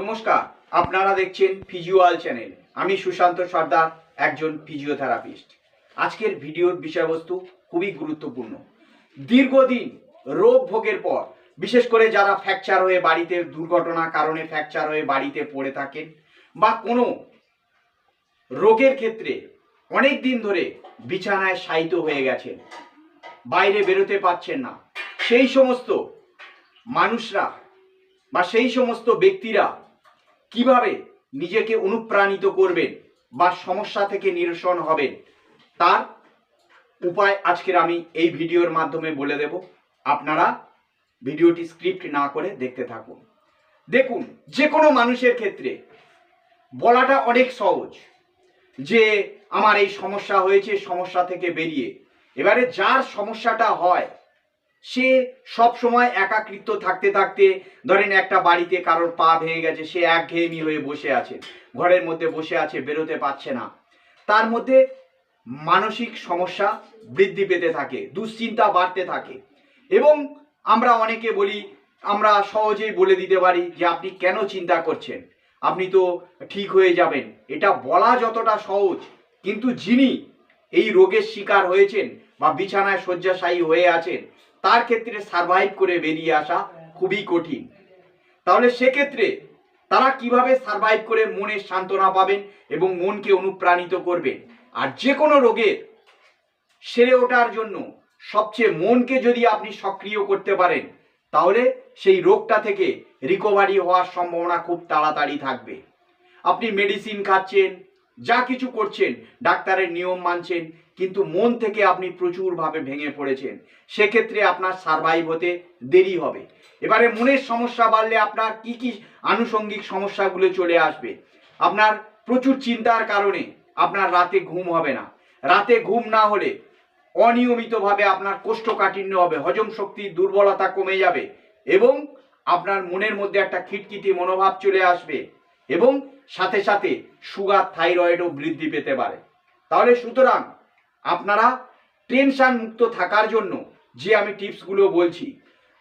নমস্কার, আপনারা দেখছেন ফিজিওয়াল চ্যানেল আমি সুশান্ত সর্দার, একজন ফিজিওথেরাপিস্ট আজকের ভিডিওর বিষয়বস্তু খুবই গুরুত্বপূর্ণ। দীর্ঘদিন রোগ ভোগের পর, বিশেষ করে যারা ফ্র্যাকচার হয়ে বাড়িতে দুর্ঘটনার কারণে ফ্র্যাকচার হয়ে বাড়িতে পড়ে থাকেন, বা কোনো রোগের ক্ষেত্রে অনেক দিন ধরে বিছানায় শায়িত হয়ে গেছেন, বাইরে বেরোতে পারছেন না, সেই সমস্ত মানুষরা বা সেই সমস্ত ব্যক্তিরা কীভাবে নিজেকে অনুপ্রাণিত করবেন বা সমস্যা থেকে নিরসন হবেন তার উপায় আজকের আমি এই ভিডিওর মাধ্যমে বলে দেব। আপনারা ভিডিওটি স্ক্রিপ্ট না করে দেখতে থাকুন। দেখুন যে কোনো মানুষের ক্ষেত্রে বলাটা অনেক সহজ। যে আমার এই সমস্যা হয়েছে, সমস্যা থেকে বেরিয়ে। এবারে যার সমস্যাটা হয় সে সব সময় একাকৃত থাকতে থাকতে, ধরেন একটা বাড়িতে কারোর পা ভেঙে গেছে, সে একঘেয়েমি হয়ে বসে আছে, ঘরের মধ্যে বসে আছে, বেরোতে পারছে না। তার মধ্যে মানসিক সমস্যা বৃদ্ধি পেতে থাকে, দুশ্চিন্তা বাড়তে থাকে। এবং আমরা অনেকে বলি, আমরা সহজেই বলে দিতে পারি যে, আপনি কেন চিন্তা করছেন? আপনি তো ঠিক হয়ে যাবেন। এটা বলা যতটা সহজ, কিন্তু যিনি এই রোগের শিকার হয়েছেন বা বিছানায় শয্যাশায়ী হয়ে আছেন তার ক্ষেত্রে সারভাইভ করে বেরিয়ে আসা খুবই কঠিন। তাহলে সেক্ষেত্রে তারা কীভাবে সারভাইভ করে মনের সান্ত্বনা পাবেন এবং মনকে অনুপ্রাণিত করবেন? আর যে কোনো রোগের সেরে ওঠার জন্য সবচেয়ে মনকে যদি আপনি সক্রিয় করতে পারেন, তাহলে সেই রোগটা থেকে রিকভারি হওয়ার সম্ভাবনা খুব তাড়াতাড়ি থাকবে। আপনি মেডিসিন খাচ্ছেন, যা কিছু করছেন, ডাক্তারের নিয়ম মানছেন কিন্তু মন থেকে আপনি প্রচুরভাবে ভেঙে পড়েছেন। সেক্ষেত্রে আপনার সারভাইভ হতে দেরি হবে। এবারে মনের সমস্যা বাড়লে আপনার কি কি আনুষঙ্গিক সমস্যাগুলো চলে আসবে? আপনার প্রচুর চিন্তার কারণে আপনার রাতে ঘুম হবে না। রাতে ঘুম না হলে অনিয়মিতভাবে আপনার কোষ্ঠকাঠিন্য হবে, হজম শক্তির দুর্বলতা কমে যাবে এবং আপনার মনের মধ্যে একটা খিটখিটি মনোভাব চলে আসবে এবং সাথে সাথে সুগার, থাইরয়েডও বৃদ্ধি পেতে পারে। তাহলে সুতরাং আপনারা টেনশন মুক্ত থাকার জন্য যে আমি টিপসগুলো বলছি,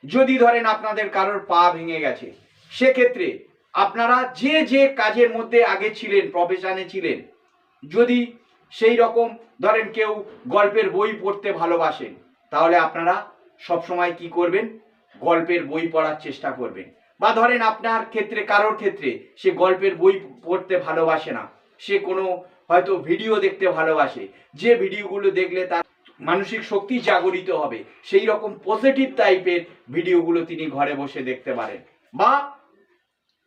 যদি ধরেন আপনাদের কারোর পা ভেঙে গেছে, সেক্ষেত্রে আপনারা যে যে কাজের মধ্যে আগে ছিলেন প্রফেশনে ছিলেন, যদি সেই রকম ধরেন কেউ গল্পের বই পড়তে ভালোবাসেন, তাহলে আপনারা সবসময় কি করবেন? গল্পের বই পড়ার চেষ্টা করবেন। বা ধরেন আপনার ক্ষেত্রে, কারোর ক্ষেত্রে সে গল্পের বই পড়তে ভালোবাসে না সে কোনো হয়তো ভিডিও দেখতে ভালোবাসে। যে ভিডিওগুলো দেখলে তার মানসিক শক্তি জাগরিত হবে, সেই রকম পজিটিভ টাইপের ভিডিওগুলো তিনি ঘরে বসে দেখতে পারেন। বা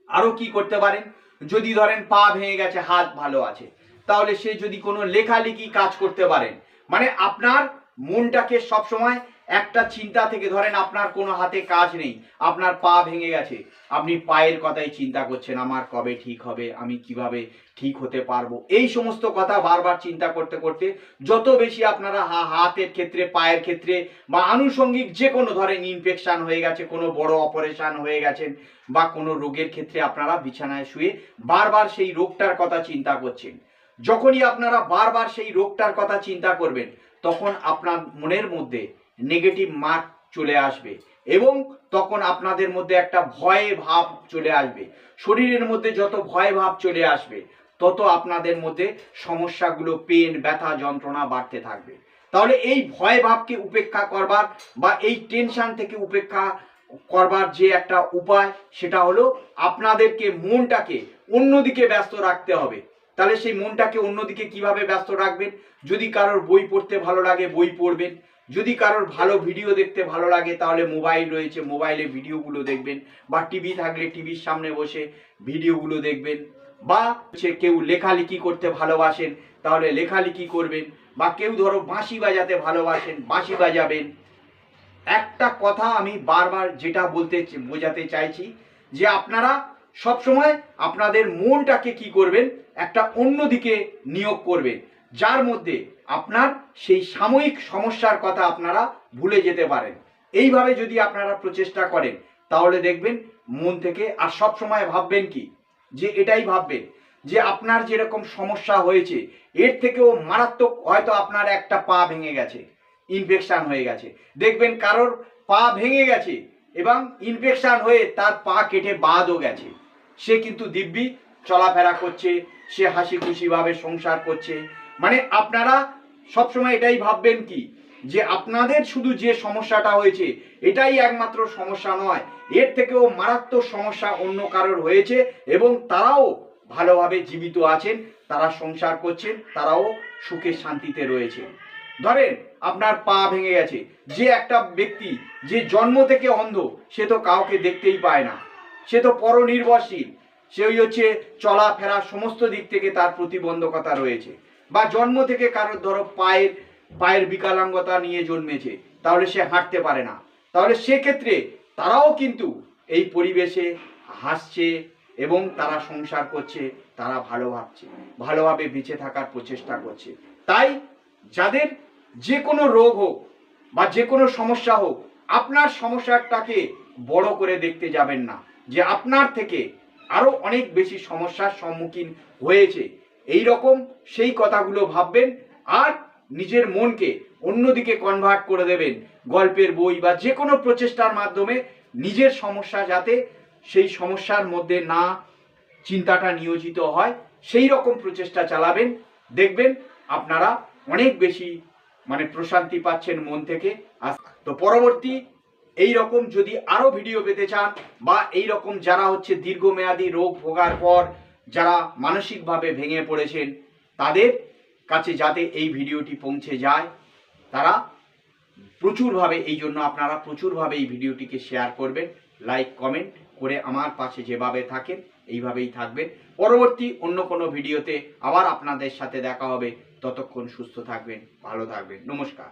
আরও কি করতে পারেন? যদি ধরেন পা ভেঙে গেছে, হাত ভালো আছে, তাহলে সে যদি কোনো লেখালেখি কাজ করতে পারেন। মানে আপনার মনটাকে সবসময় একটা চিন্তা থেকে ধরেন আপনার কোনো হাতে কাজ নেই, আপনার পা ভেঙে গেছে, আপনি পায়ের কথাই চিন্তা করছেন, আমার কবে ঠিক হবে, আমি কীভাবে ঠিক হতে পারব? এই সমস্ত কথা বারবার চিন্তা করতে করতে যত বেশি আপনারা হাতের ক্ষেত্রে, পায়ের ক্ষেত্রে বা আনুষঙ্গিক যে কোনো ধরেন ইনফেকশন হয়ে গেছে, কোনো বড় অপারেশন হয়ে গেছেন বা কোনো রোগের ক্ষেত্রে আপনারা বিছানায় শুয়ে বারবার সেই রোগটার কথা চিন্তা করছেন। যখনই আপনারা বারবার সেই রোগটার কথা চিন্তা করবেন, তখন আপনার মনের মধ্যে নেগেটিভ মার্ক চলে আসবে এবং তখন আপনাদের মধ্যে একটা ভয়ে ভাব চলে আসবে। শরীরের মধ্যে যত ভয় ভাব চলে আসবে, তত আপনাদের মধ্যে সমস্যাগুলো পেন ব্যথা, যন্ত্রণা বাড়তে থাকবে। তাহলে এই ভয় ভাবকে উপেক্ষা করবার বা এই টেনশন থেকে উপেক্ষা করবার যে একটা উপায়, সেটা হলো আপনাদেরকে মনটাকে অন্যদিকে ব্যস্ত রাখতে হবে। তাহলে সেই মনটাকে অন্যদিকে কীভাবে ব্যস্ত রাখবেন? যদি কারোর বই পড়তে ভালো লাগে, বই পড়বেন। যদি কারোর ভালো ভিডিও দেখতে ভালো লাগে, তাহলে মোবাইল রয়েছে, মোবাইলে ভিডিওগুলো দেখবেন। বা টিভি থাকলে টিভির সামনে বসে ভিডিওগুলো দেখবেন। বা সে কেউ লেখালেখি করতে ভালোবাসেন, তাহলে লেখালেখি করবেন। বা কেউ ধরো বাঁশি বাজাতে ভালোবাসেন, বাঁশি বাজাবেন। একটা কথা আমি বারবার যেটা বলতে বোঝাতে চাইছি, যে আপনারা সব সময় আপনাদের মনটাকে কি করবেন? একটা অন্য দিকে নিয়োগ করবেন। যার মধ্যে আপনার সেই সাময়িক সমস্যার কথা আপনারা ভুলে যেতে পারেন। এইভাবে যদি আপনারা প্রচেষ্টা করেন, তাহলে দেখবেন মন থেকে আর সব সময় ভাববেন কি? যে এটাই ভাববেন। যে আপনার যেরকম সমস্যা হয়েছে, এর থেকেও মারাত্মক হয়তো আপনার একটা পা ভেঙে গেছে ইনফেকশান হয়ে গেছে। দেখবেন কারোর পা ভেঙে গেছে এবং ইনফেকশান হয়ে তার পা কেটে বাদও গেছে। সে কিন্তু দিব্যি চলাফেরা করছে, সে হাসি খুশিভাবে সংসার করছে মানে আপনারা সবসময় এটাই ভাববেন কি? যে আপনাদের শুধু যে সমস্যাটা হয়েছে, এটাই একমাত্র সমস্যা নয়। এর থেকেও মারাত্মক সমস্যা অন্য কারোর হয়েছে এবং তারাও ভালোভাবে জীবিত আছেন, তারা সংসার করছেন, তারাও সুখে শান্তিতে রয়েছে ধরেন, আপনার পা ভেঙে গেছে, যে একটা ব্যক্তি যে জন্ম থেকে অন্ধ, সে তো কাউকে দেখতেই পায় না। সে তো পরনির্ভরশীল, সে ওই হচ্ছে চলাফেরা সমস্ত দিক থেকে তার প্রতিবন্ধকতা রয়েছে। বা জন্ম থেকে কারোর ধরো পায়ের পায়ের বিকলাঙ্গতা নিয়ে জন্মেছে, তাহলে সে হাঁটতে পারে না। তাহলে সেক্ষেত্রে তারাও কিন্তু এই পরিবেশে হাসছে এবং তারা সংসার করছে, তারা ভালো ভাবছে, ভালোভাবে বেঁচে থাকার প্রচেষ্টা করছে। তাই যাদের যে কোনো রোগ হোক বা যে কোনো সমস্যা হোক, আপনার সমস্যাটাকে বড় করে দেখতে যাবেন না, যে আপনার থেকে আরও অনেক বেশি সমস্যার সম্মুখীন হয়েছে। এই রকম সেই কথাগুলো ভাববেন আর নিজের মনকে অন্যদিকে কনভার্ট করে দেবেন। গল্পের বই বা যে কোনো প্রচেষ্টার মাধ্যমে নিজের সমস্যা যাতে সেই সমস্যার মধ্যে না চিন্তাটা নিয়োজিত হয়, সেই রকম প্রচেষ্টা চালাবেন। দেখবেন আপনারা অনেক বেশি মানে প্রশান্তি পাচ্ছেন মন থেকে। তো পরবর্তী এই রকম যদি আরও ভিডিও পেতে চান বা এই রকম যারা হচ্ছে দীর্ঘমেয়াদী রোগ ভোগার পর যারা মানসিকভাবে ভেঙে পড়েছেন, তাদের কাছে যাতে এই ভিডিওটি পৌঁছে যায়, তারা প্রচুরভাবে, এই জন্য আপনারা প্রচুরভাবে এই ভিডিওটিকে শেয়ার করবেন লাইক কমেন্ট করে আমার পাশে যেভাবে থাকেন, এইভাবেই থাকবেন। পরবর্তী অন্য কোনো ভিডিওতে আবার আপনাদের সাথে দেখা হবে। ততক্ষণ সুস্থ থাকবেন, ভালো থাকবেন। নমস্কার।